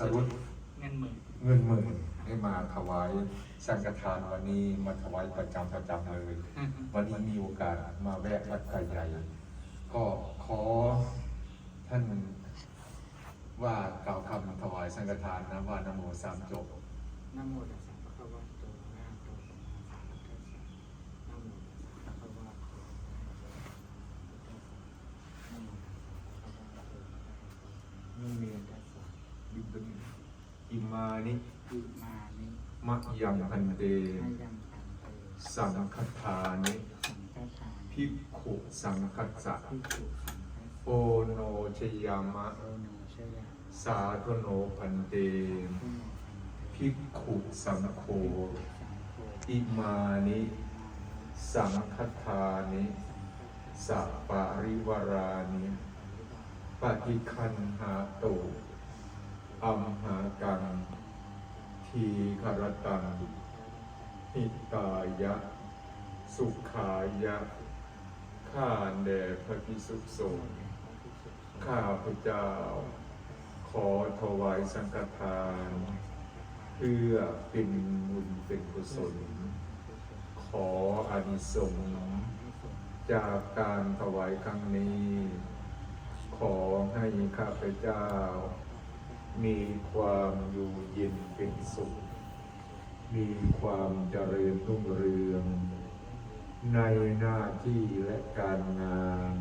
สรุปเงินหมื่นเงินหมื่นให้มาถวายสังฆทานวันนี้มาถวายประจำประจำเลย วันนี้มีโอกาสมาแวะวัดไก่ใหญ่ก็ขอท่านว่ากล่าวคำถวายสังฆทานนะว่านะโมสามจบนะโมตัสสะภะคะวะโตอะระหะโตสัมมาสัมพุทธัสสะนะโมตัสสะภะคะวะโตอะระหะโตนะโมตัสสะภะคะวะโตอะระหะโตนุ่มเมียตัสสะบิบุญ อิมานิอิมานิมะยังพันเตอายังปันเตสังฆทานิสังฆทานภิกขุสังคัสสะภิกษุสังฆัสโอโนชยามะ โอโนชยาสาธุโนพันเตพุโนพันเตภิกขุสังโฆสังโฆอิมานิสังฆทานิสัปปาริวารานิปฏิคันหาตุ อัมหากังทีคารตังหิตายะ สุขายะ ข้าแด่พระพิสุสงฆ์ข้าพระเจ้า ขอถวายสังฆทาน เพื่อเป็นบุญเป็นกุศล ขออานิสงส์จากการถวายครั้งนี้ ขอให้ข้าพเจ้า มีความอยู่เย็นเป็นสุข มีความเจริญรุ่งเรือง ในหน้าที่และการงาน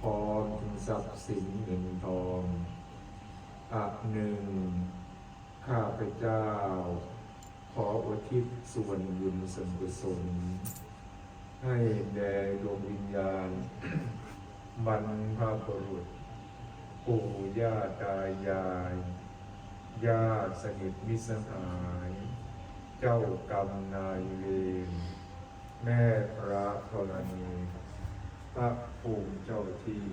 พร้อมถึงทรัพย์สินเงินทองอันหนึ่ง ข้าพเจ้า ขออุทิศส่วนบุญส่วนกุศล ให้แด่ดวงวิญญาณบรรพบุรุษ ปู่ย่าตายาย ญาติสนิทมิสหาย เจ้ากรรมนายเวรแม่พระธรณีพระภูมิเจ้าที่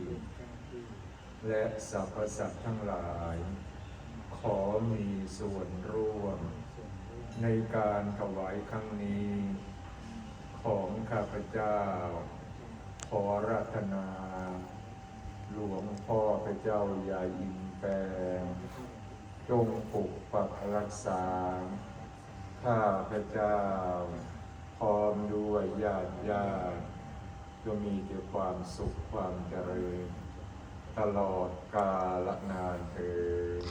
และสรรพสัตว์ทั้งหลาย ขอมีส่วนร่วม ในการถวายครั้งนี้ ของข้าพเจ้า ขอรัตนา หลวงพ่อพระเจ้าใหญ่อินแปลงจงปกปักรักษา ข้าพระเจ้า พร้อมด้วยญาติญาติจะมีแต่ความสุขความเจริญ ตลอดกาลนานเถิด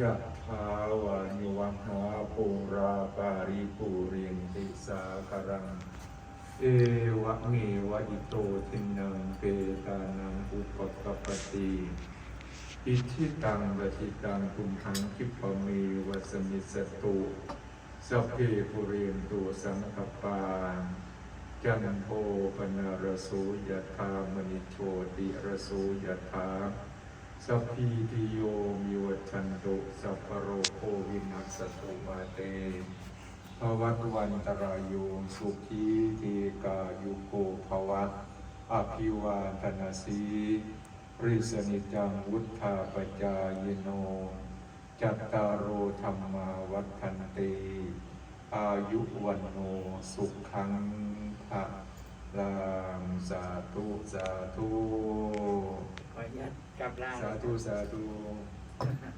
ยะถาวานิวังหาปุราปาริปุเรียนติสาคารัง เอวะเมวะอิโตทินังเปตานังอุปกปปติอิทิตังวติตังคุมทังคิปเมวะสมิสตุสัพเพปุเรนตุสังกปาจันโทปนารโสยธามณิโชติรโสยธาสัพพีติโยมิวัชันตุสัพพโรโควินัสสตุมาเต ภวัตวันตรายโยสุขีทีกายุโกภวัตอภิวาทนาสีริสนิจังวุธาปจายโน จัตตารโอธรรมาวัฒนเต อายุวันโนสุขังภะลังสาธุสาธุขออนุญาตกลับลาสาธุสาธุ